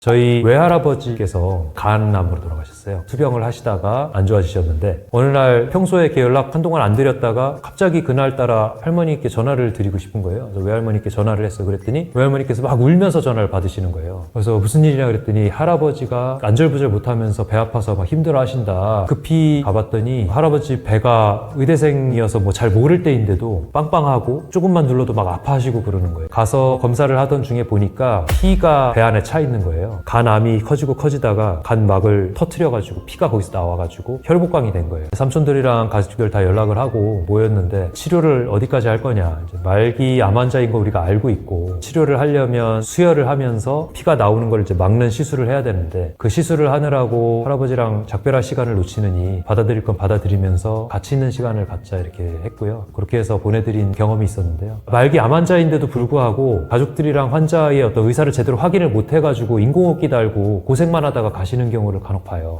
저희 외할아버지께서 간암으로 돌아가셨어요. 투병을 하시다가 안 좋아지셨는데 어느 날 평소에 이렇게 연락 한동안 안 드렸다가 갑자기 그날 따라 할머니께 전화를 드리고 싶은 거예요. 그래서 외할머니께 전화를 했어요. 그랬더니 외할머니께서 막 울면서 전화를 받으시는 거예요. 그래서 무슨 일이냐 그랬더니 할아버지가 안절부절 못하면서 배 아파서 막 힘들어 하신다. 급히 가봤더니 할아버지 배가 의대생이어서 뭐 잘 모를 때인데도 빵빵하고 조금만 눌러도 막 아파하시고 그러는 거예요. 가서 검사를 하던 중에 보니까 피가 배 안에 차 있는 거예요. 간암이 커지고 커지다가 간막을 터트려가지고 피가 거기서 나와가지고 혈복광이 된 거예요. 삼촌들이랑 가족들 다 연락을 하고 모였는데 치료를 어디까지 할 거냐. 말기 암 환자인 거 우리가 알고 있고 치료를 하려면 수혈을 하면서 피가 나오는 걸 이제 막는 시술을 해야 되는데 그 시술을 하느라고 할아버지랑 작별할 시간을 놓치느니 받아들일 건 받아들이면서 같이 있는 시간을 갖자 이렇게 했고요. 그렇게 해서 보내드린 경험이 있었는데요. 말기 암 환자인데도 불구하고 가족들이랑 환자의 어떤 의사를 제대로 확인을 못 해가지고 인공 호흡기 달고 고생만 하다가 가시는 경우를 간혹 봐요.